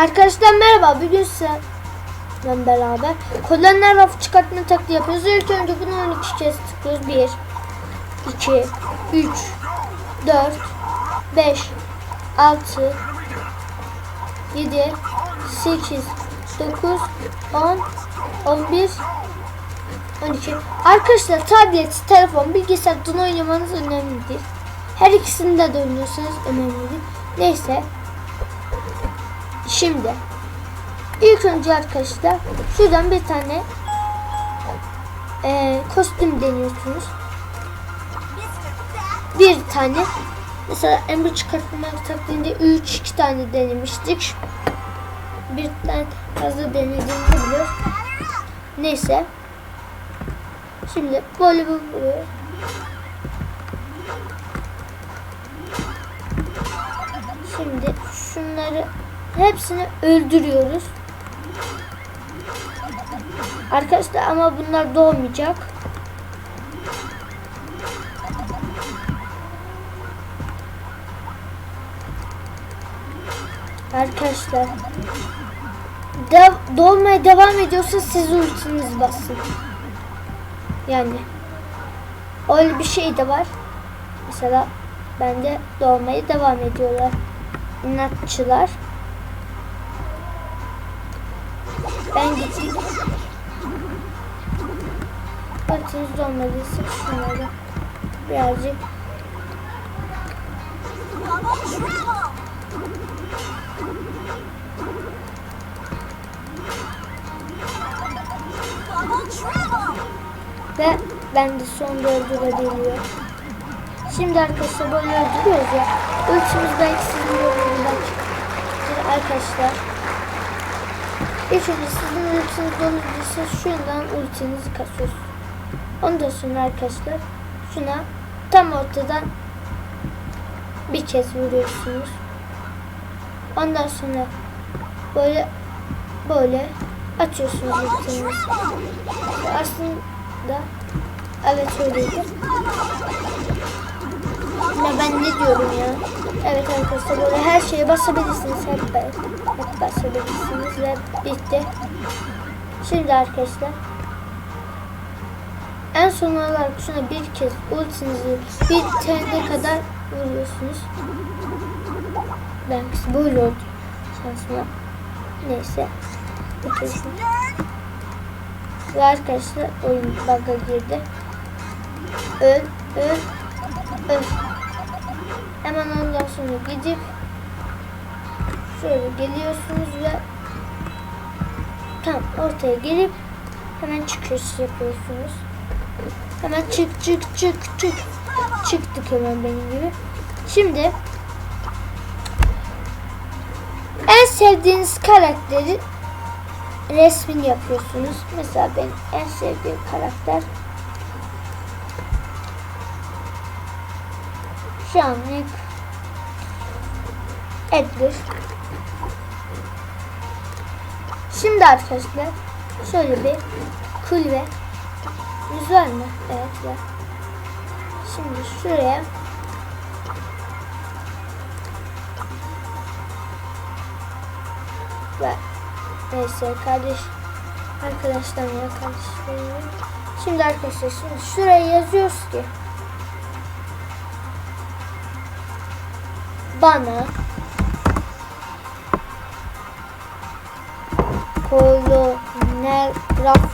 Arkadaşlar merhaba. Bugün sizlerle beraber kolonlar raf çıkartma taktiği yapıyoruz. İlk önce bunu 12 kez tıklıyoruz. 1 2 3 4 5 6 7 8 9 10 11 12 Arkadaşlar tablet, telefon, bilgisayardan oynamanız önemlidir. Her ikisinde de oynuyorsanız önemlidir. Neyse Şimdi ilk önce arkadaşlar şuradan bir tane eee, kostüm deniyorsunuz. Bir tane mesela emri çıkartma taktiğinde 3 2 tane denemiştik. Bir tane fazla denediğimizi biliyor. Neyse. Şimdi böyle bu- Şimdi şunları hepsini öldürüyoruz. Arkadaşlar ama bunlar doğmayacak. Arkadaşlar dev, doğmaya devam ediyorsa siz ultiniz basın. Yani öyle bir şey de var. Mesela bende doğmaya devam ediyorlar. İnatçılar. Ben gideyim. Ultiniz olmadıysa şunları birazcık ve ben de sonunda öldürebiliyor. Şimdi arkadaşlar böyle öldürüyoruz ya. Ultimiz belki sizin yorumunda çıkar arkadaşlar. Önce sizin ultiniz doluysa şundan ultinizi kasıyorsunuz. Ondan sonra arkadaşlar şuna tam ortadan bir kez vuruyorsunuz. Ondan sonra böyle böyle atıyorsunuz ultinizi. Aslında evet öyleydi. Ya ben ne diyorum ya? Evet arkadaşlar böyle her şeye basabilirsiniz. Hep, hep basabilirsiniz ve bitti. Şimdi arkadaşlar en son olarak şuna bir kez ultinizi bir tane kadar vuruyorsunuz. Ben böyle oldu şansıma. Neyse. Kez. Ve arkadaşlar oyun bug'a girdi. Öl, öl, öl. Hemen ondan sonra gidip şöyle geliyorsunuz ve tam ortaya gelip hemen çıkış yapıyorsunuz. Hemen çık çık çık çık. Çıktık hemen benim gibi. Şimdi en sevdiğiniz karakteri resmini yapıyorsunuz. Mesela benim en sevdiğim karakter şu anlık. Şimdi arkadaşlar şöyle bir kulübe var mı? Evet var. Şimdi şuraya ve neyse kardeş arkadaşlar ya kardeşlerim. Şimdi arkadaşlar şimdi şuraya yazıyoruz ki bana kolonel raf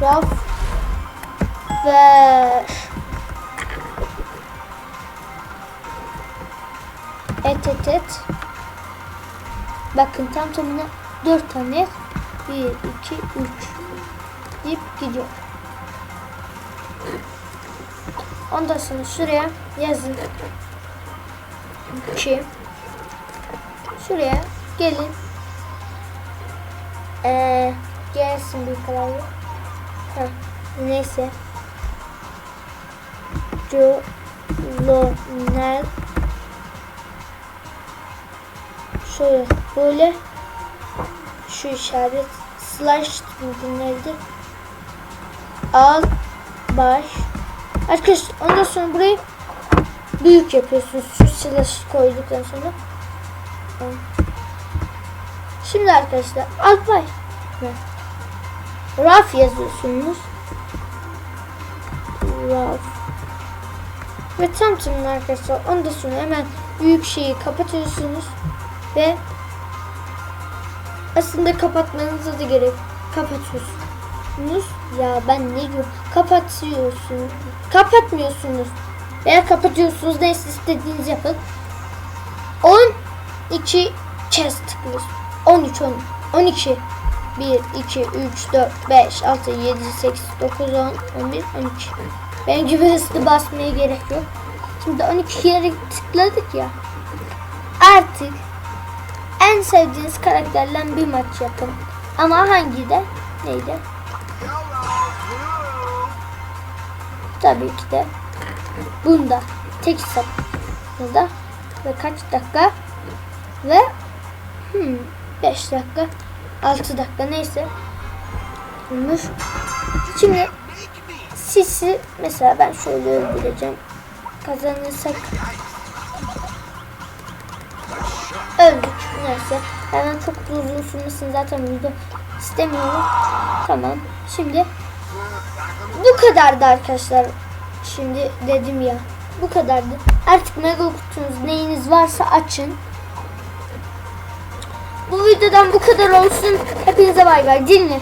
raf ver. Et et et. Bakın tam tamına dört tane. Bir iki üç. Deyip gidiyor Ondan sonra şuraya yazın ki şuraya gelin. Ee, gelsin bir klavye ha, neyse. Colonel şöyle böyle. Şu işaret slash neydi? Al baş Arkadaşlar ondan sonra burayı büyük yapıyorsunuz. Şu slash koyduktan sonra. Şimdi arkadaşlar Alpay Raf yazıyorsunuz. Raf. Ve tam tamam arkadaşlar ondan sonra hemen büyük şeyi kapatıyorsunuz ve aslında kapatmanıza da gerek kapatıyorsunuz. Ya ben ne diyorum? Kapatıyorsunuz. Kapatmıyorsunuz. Veya kapatıyorsunuz. Neyse istediğiniz yapın. 12 kez tıklıyorsunuz. 13 10 12 1 2 3 4 5 6 7 8 9 10 11 12 Benim gibi hızlı basmaya gerek yok. Şimdi 12 yere tıkladık ya. Artık en sevdiğiniz karakterle bir maç yapın. Ama hangi de? Neydi? Tabii ki de bunda tek hesapta ve kaç dakika ve hmm, 5 dakika 6 dakika neyse olmuş. Şimdi sisi mesela ben şöyle öldüreceğim. Kazanırsak öldük neyse. Hemen çok uzun sürmesin zaten video istemiyorum. Tamam. Şimdi bu kadardı arkadaşlar. Şimdi dedim ya. Bu kadardı. Artık mega kutunuz neyiniz varsa açın. Bu videodan bu kadar olsun. Hepinize bay bay. Değil mi?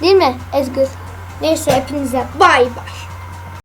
Değil mi Ezgür? Neyse hepinize bay bay.